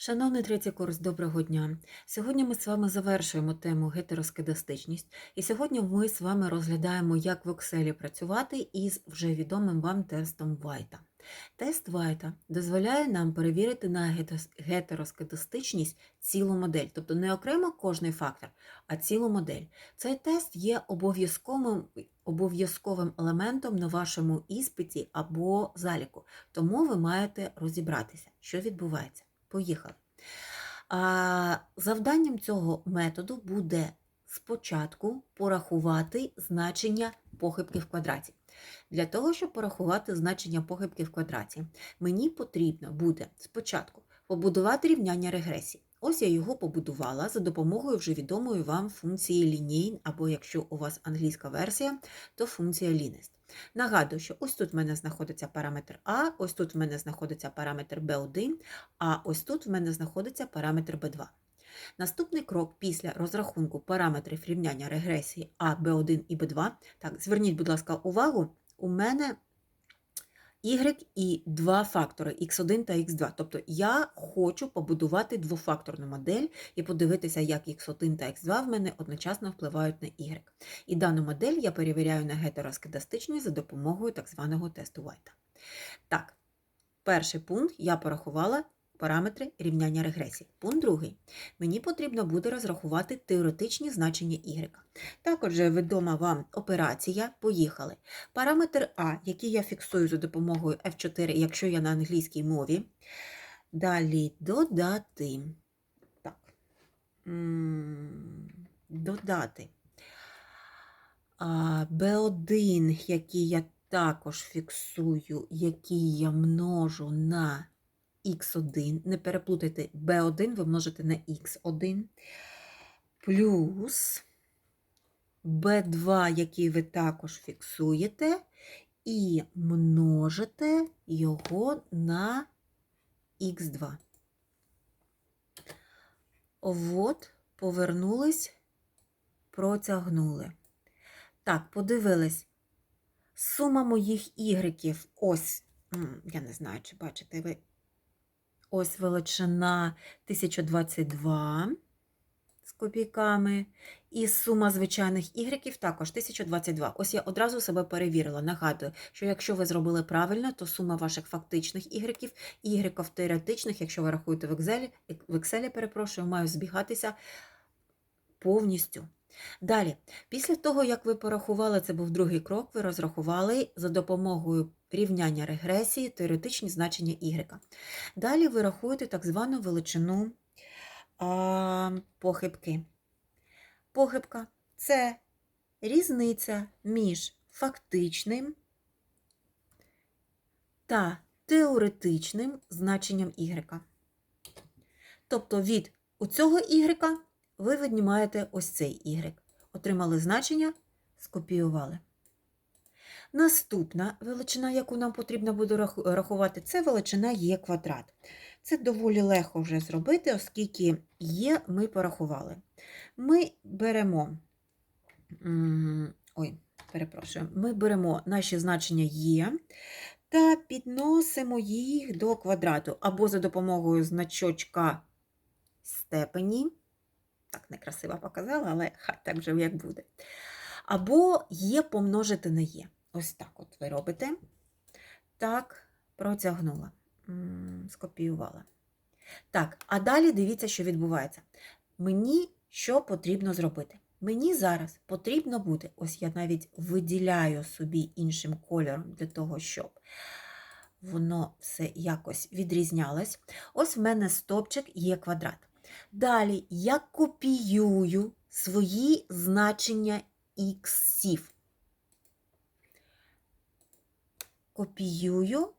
Шановний третій курс, доброго дня! Сьогодні ми з вами завершуємо тему гетероскедастичність, і сьогодні ми з вами розглядаємо, як в Excel працювати із вже відомим вам тестом Вайта. Тест Вайта дозволяє нам перевірити на гетероскедастичність цілу модель, тобто не окремо кожний фактор, а цілу модель. Цей тест є обов'язковим, обов'язковим елементом на вашому іспиті або заліку, тому ви маєте розібратися, що відбувається. Поїхали. А, завданням цього методу буде спочатку порахувати значення похибки в квадраті. Для того, щоб порахувати значення похибки в квадраті, мені потрібно буде спочатку побудувати рівняння регресії. Ось я його побудувала за допомогою вже відомої вам функції лінійн, або якщо у вас англійська версія, то функція лінест. Нагадую, що ось тут в мене знаходиться параметр А, ось тут в мене знаходиться параметр B1, а ось тут в мене знаходиться параметр B2. Наступний крок після розрахунку параметрів рівняння регресії А, B1 і B2. Так, зверніть, будь ласка, увагу, у мене y і два фактори x1 та x2. Тобто я хочу побудувати двофакторну модель і подивитися, як x1 та x2 в мене одночасно впливають на y. І дану модель я перевіряю на гетероскедастичність за допомогою так званого тесту Вайта. Так, перший пункт я порахувала параметри рівняння регресії. Пункт другий. Мені потрібно буде розрахувати теоретичні значення y. Також відома вам операція. Поїхали. Параметр А, який я фіксую за допомогою F4, якщо я на англійській мові. Далі додати. Так. Додати B1, який я також фіксую, який я множу на x1. Не переплутайте B1, ви множите на x1. Плюс B2, який ви також фіксуєте, і множите його на х2. От, повернулись, протягнули. Так, подивились. Сума моїх ігреків, ось, я не знаю, чи бачите ви, ось величина 1022 з копійками. І сума звичайних ігреків також 1022. Ось я одразу себе перевірила. Нагадую, що якщо ви зробили правильно, то сума ваших фактичних ігреків і ігреків теоретичних, якщо ви рахуєте в Excel, в Excel, перепрошую, має збігатися повністю. Далі, після того, як ви порахували, це був другий крок, ви розрахували за допомогою рівняння регресії теоретичні значення y. Далі ви рахуєте так звану величину а, похибки. Похибка це різниця між фактичним та теоретичним значенням y. Тобто від оцього y ви віднімаєте ось цей y. Отримали значення, скопіювали. Наступна величина, яку нам потрібно буде рахувати, це величина є квадрат. Це доволі легко вже зробити, оскільки є, ми порахували. Ми беремо, ой, перепрошую, ми беремо наші значення є та підносимо їх до квадрату або за допомогою значочка степені. Так, некрасиво показала, але хай так вже як буде. Або є помножити на є. Ось так от ви робите. Так, протягнула. Скопіювала. Так, а далі дивіться, що відбувається. Мені що потрібно зробити? Мені зараз потрібно буде, ось я навіть виділяю собі іншим кольором для того, щоб воно все якось відрізнялось. Ось в мене стопчик є квадрат. Далі я копіюю свої значення іксів. Копіюю.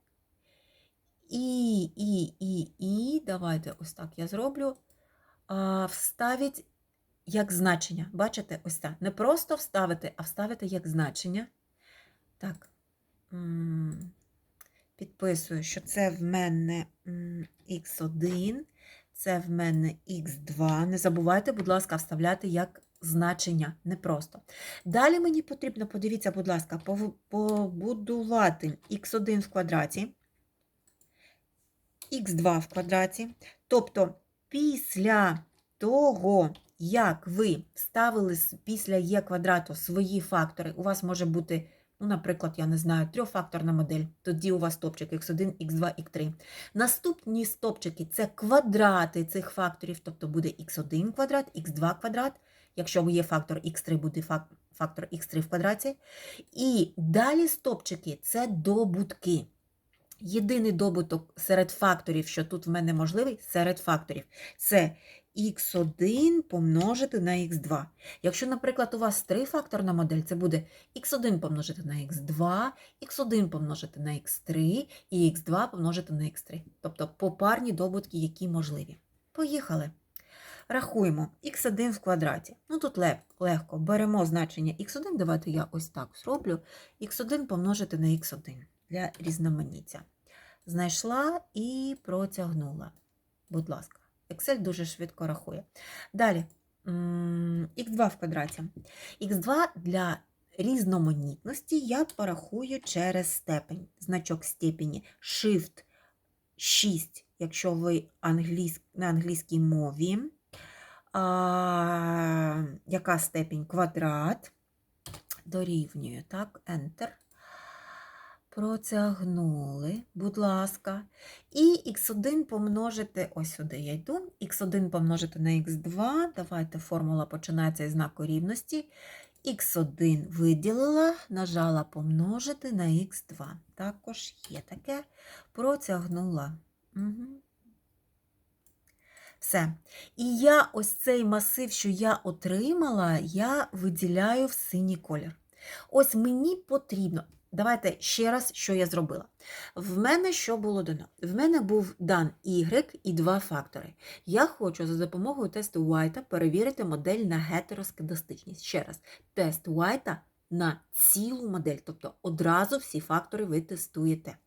І, і, і, і, давайте ось так я зроблю. А, вставить як значення. Бачите, ось так. Не просто вставити, а вставити як значення. Так. Підписую, що це в мене х1, це в мене х2. Не забувайте, будь ласка, вставляти як значення. Не просто. Далі мені потрібно, подивіться, будь ласка, побудувати х1 в квадраті. х2 в квадраті. Тобто після того, як ви вставили після є квадрату свої фактори, у вас може бути, ну, наприклад, я не знаю, трьохфакторна модель. Тоді у вас стопчик x1, x2, x3. Наступні стопчики це квадрати цих факторів, тобто буде x1 квадрат, x2 квадрат. Якщо є фактор x3, буде фактор x3 в квадраті. І далі стопчики це добутки. Єдиний добуток серед факторів, що тут в мене можливий, серед факторів, це х1 помножити на х2. Якщо, наприклад, у вас трифакторна модель, це буде х1 помножити на х2, х1 помножити на х3 і х2 помножити на х3. Тобто попарні добутки, які можливі. Поїхали. Рахуємо х1 в квадраті. Ну тут легко. Беремо значення х1, давайте я ось так зроблю. х1 помножити на х1 для різноманіття. Знайшла і протягнула. Будь ласка, Excel дуже швидко рахує. Далі, м, х2 в квадраті. х2 для різноманітності я порахую через степень. Значок степені Shift 6, якщо ви англійсь... на англійській мові. А, яка степень? Квадрат. Дорівнює, так, Enter. Протягнули, будь ласка. І х1 помножити, ось сюди я йду, х1 помножити на х2. Давайте формула починається із знаку рівності. х1 виділила, нажала помножити на х2. Також є таке. Протягнула. Угу. Все. І я ось цей масив, що я отримала, я виділяю в синій колір. Ось мені потрібно. Давайте ще раз, що я зробила. В мене що було дано? В мене був дан y і два фактори. Я хочу за допомогою тесту Уайта перевірити модель на гетероскедастичність. Ще раз, тест Уайта на цілу модель, тобто одразу всі фактори ви тестуєте.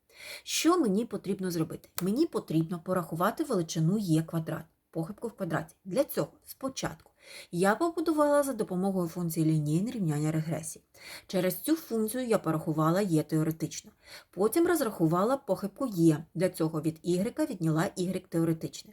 Що мені потрібно зробити? Мені потрібно порахувати величину є квадрат, похибку в квадраті. Для цього спочатку я побудувала за допомогою функції лінійне рівняння регресії. Через цю функцію я порахувала є теоретично. Потім розрахувала похибку є. Для цього від y відняла y теоретичне.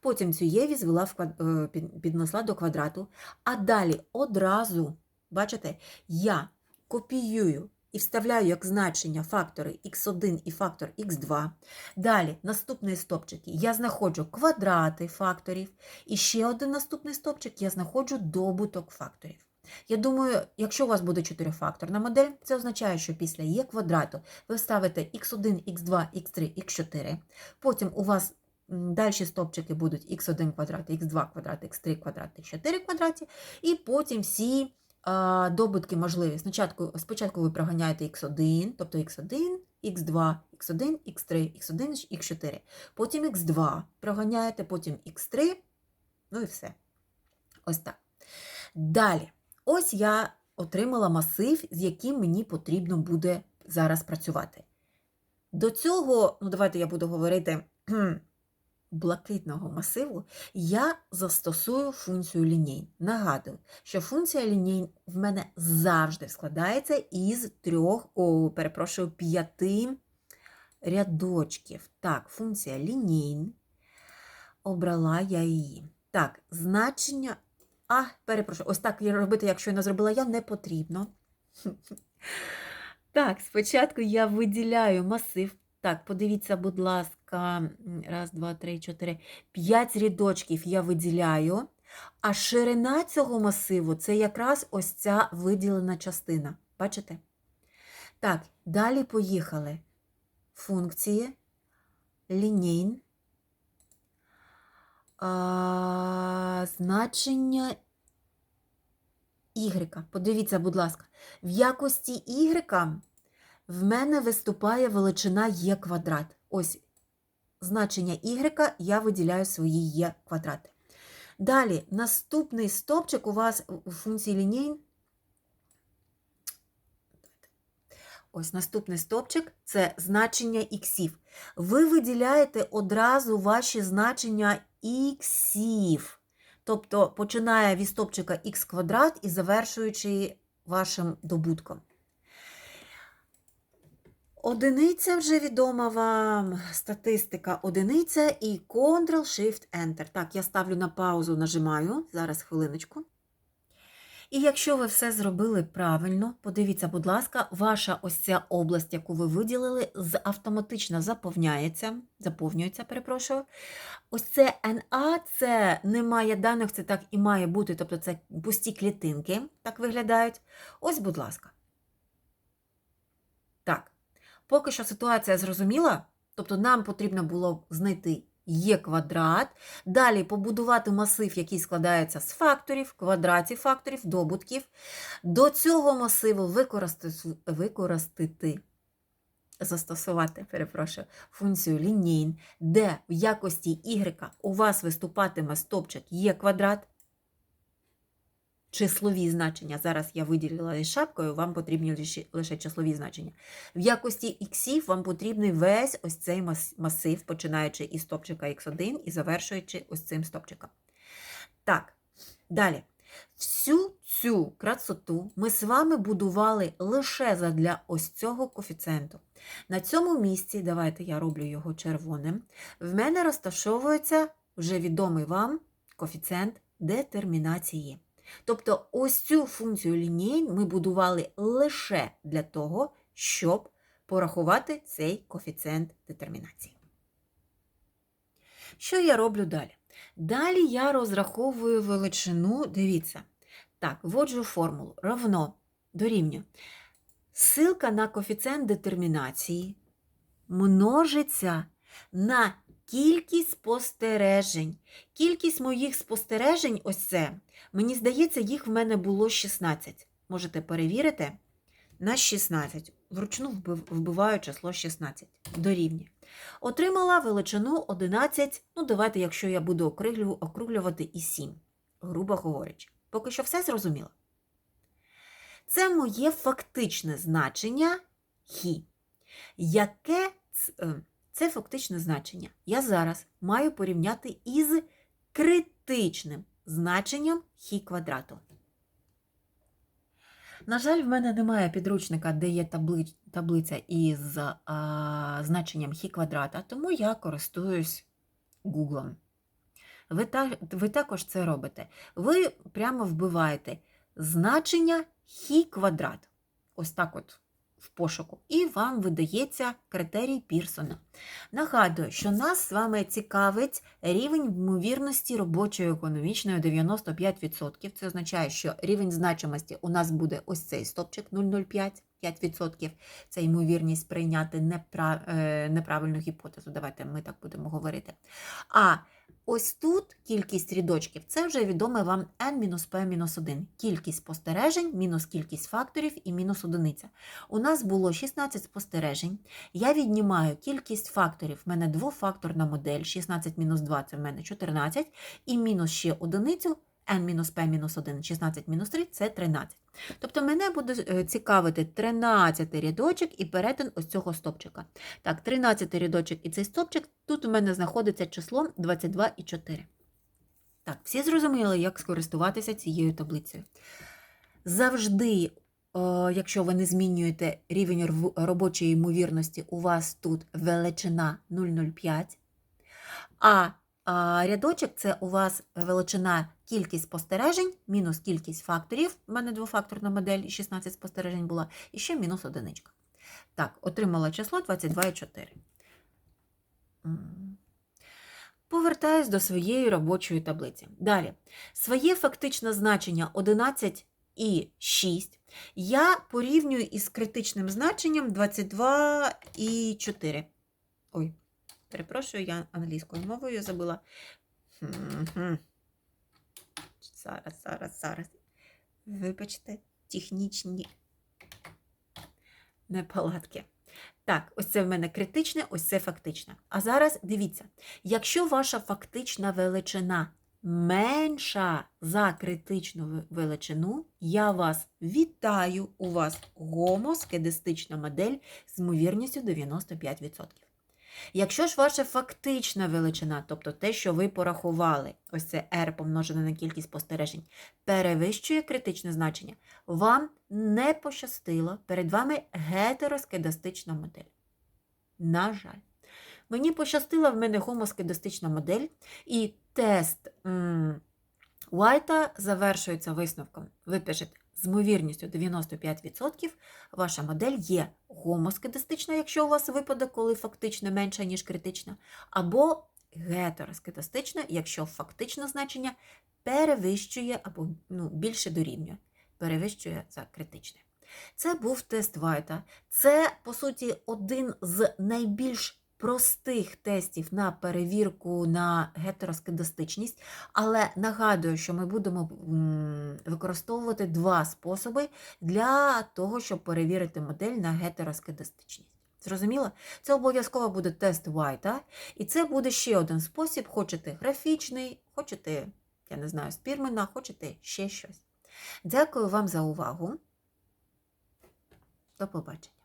Потім цю є звела в квад... е, піднесла до квадрату, а далі одразу, бачите, я копіюю і вставляю як значення фактори x1 і фактор x2. Далі наступний стопчик я знаходжу квадрати факторів. І ще один наступний стопчик я знаходжу добуток факторів. Я думаю, якщо у вас буде чотирифакторна модель, це означає, що після є квадрату ви ставите x1, x2, x3, x4. Потім у вас далі стопчики будуть x1 квадрат, x2 квадрат, x3 квадрат, x4 квадраті. І потім всі добутки можливі. Спочатку, спочатку ви проганяєте x1, тобто x1, x2, x1, x3, x1, x4. Потім x2 проганяєте, потім x3, ну і все. Ось так. Далі. Ось я отримала масив, з яким мені потрібно буде зараз працювати. До цього, ну давайте я буду говорити блакитного масиву, я застосую функцію лінійн. Нагадую, що функція лінійн в мене завжди складається із трьох, о, перепрошую, п'яти рядочків. Так, функція лінійн. Обрала я її. Так, значення. А, перепрошую, ось так робити, якщо я не зробила я, не потрібно. Так, спочатку я виділяю масив. Так, подивіться, будь ласка, м, раз, два, три, чотири, п'ять рядочків я виділяю, а ширина цього масиву це якраз ось ця виділена частина. Бачите? Так, далі поїхали. Функції, лінійн, а, значення Y. Подивіться, будь ласка, в якості Y в мене виступає величина Є квадрат. Ось значення Y я виділяю свої Є квадрати. Далі, наступний стовпчик у вас у функції лінійн. Ось наступний стовпчик це значення іксів. Ви виділяєте одразу ваші значення іксів. Тобто починає від стопчика х квадрат і завершуючи вашим добутком. Одиниця вже відома вам. Статистика одиниця і Ctrl-Shift-Enter. Так, я ставлю на паузу, нажимаю. Зараз хвилиночку. І якщо ви все зробили правильно, подивіться, будь ласка, ваша ось ця область, яку ви виділили, автоматично заповняється, заповнюється, перепрошую. Ось це NA, це немає даних, це так і має бути, тобто це пусті клітинки, так виглядають. Ось, будь ласка. Поки що ситуація зрозуміла, тобто нам потрібно було знайти є квадрат, далі побудувати масив, який складається з факторів, квадратів факторів, добутків. До цього масиву використати, використати застосувати, перепрошую, функцію лінійн, де в якості y у вас виступатиме стопчик є квадрат, числові значення. Зараз я виділила із шапкою, вам потрібні лише, числові значення. В якості іксів вам потрібний весь ось цей масив, починаючи із стопчика x1 і завершуючи ось цим стопчиком. Так, далі. Всю цю красоту ми з вами будували лише задля ось цього коефіцієнту. На цьому місці, давайте я роблю його червоним, в мене розташовується вже відомий вам коефіцієнт детермінації. Тобто ось цю функцію лінійн ми будували лише для того, щоб порахувати цей коефіцієнт детермінації. Що я роблю далі? Далі я розраховую величину, дивіться. Так, вводжу формулу равно дорівнює. Ссылка на коефіцієнт детермінації множиться на кількість спостережень. Кількість моїх спостережень, ось це, мені здається, їх в мене було 16. Можете перевірити на 16. Вручну вбиваю число 16. Дорівнює. Отримала величину 11, ну давайте, якщо я буду округлювати і 7, грубо говорячи. Поки що все зрозуміло. Це моє фактичне значення хі. Яке е, це фактичне значення я зараз маю порівняти із критичним значенням хі квадрату. На жаль, в мене немає підручника, де є табли- таблиця із а, значенням хі квадрата, тому я користуюсь Гуглом. Ви, та, ви також це робите. Ви прямо вбиваєте значення хі квадрат. Ось так от в пошуку. І вам видається критерій Пірсона. Нагадую, що нас з вами цікавить рівень ймовірності робочої економічної 95%. Це означає, що рівень значимості у нас буде ось цей стопчик 0,05. 5% це ймовірність прийняти непра... е, неправильну гіпотезу. Давайте ми так будемо говорити. А ось тут кількість рядочків це вже відоме вам n-p-1. Кількість спостережень, мінус кількість факторів і мінус одиниця. У нас було 16 спостережень. Я віднімаю кількість факторів. В мене двофакторна модель, 16 мінус 2 це в мене 14, і мінус ще одиницю n-p-1, 16 мінус 3 це 13. Тобто мене буде е, цікавити 13 рядочок і перетин ось цього стопчика. Так, 13 рядочок і цей стопчик, тут у мене знаходиться число 22,4. Так, всі зрозуміли, як скористуватися цією таблицею. Завжди, о, якщо ви не змінюєте рівень робочої ймовірності, у вас тут величина 0,05, а, а рядочок це у вас величина кількість спостережень, мінус кількість факторів. У мене двофакторна модель, 16 спостережень була, і ще мінус одиничка. Так, отримала число 22,4. Повертаюсь до своєї робочої таблиці. Далі. Своє фактичне значення 11,6 я порівнюю із критичним значенням 22,4. Ой, перепрошую, я англійською мовою забула. Зараз, зараз, зараз. Вибачте, технічні неполадки. Так, ось це в мене критичне, ось це фактичне. А зараз дивіться, якщо ваша фактична величина менша за критичну величину, я вас вітаю, у вас гомоскедистична модель з ймовірністю 95%. Якщо ж ваша фактична величина, тобто те, що ви порахували, ось це R помножене на кількість спостережень, перевищує критичне значення, вам не пощастило, перед вами гетероскедастична модель. На жаль. Мені пощастило, в мене гомоскедастична модель, і тест Уайта завершується висновком. Ви пишете, з ймовірністю 95% ваша модель є гомоскедастична, якщо у вас випадок, коли фактично менша, ніж критична, або гетероскедастична, якщо фактичне значення перевищує або ну, більше дорівнює, перевищує за критичне. Це був тест Вайта. Це, по суті, один з найбільш простих тестів на перевірку на гетероскедастичність, але нагадую, що ми будемо використовувати два способи для того, щоб перевірити модель на гетероскедастичність. Зрозуміло? Це обов'язково буде тест Вайта, і це буде ще один спосіб, хочете графічний, хочете, я не знаю, спірмена, хочете ще щось. Дякую вам за увагу. До побачення.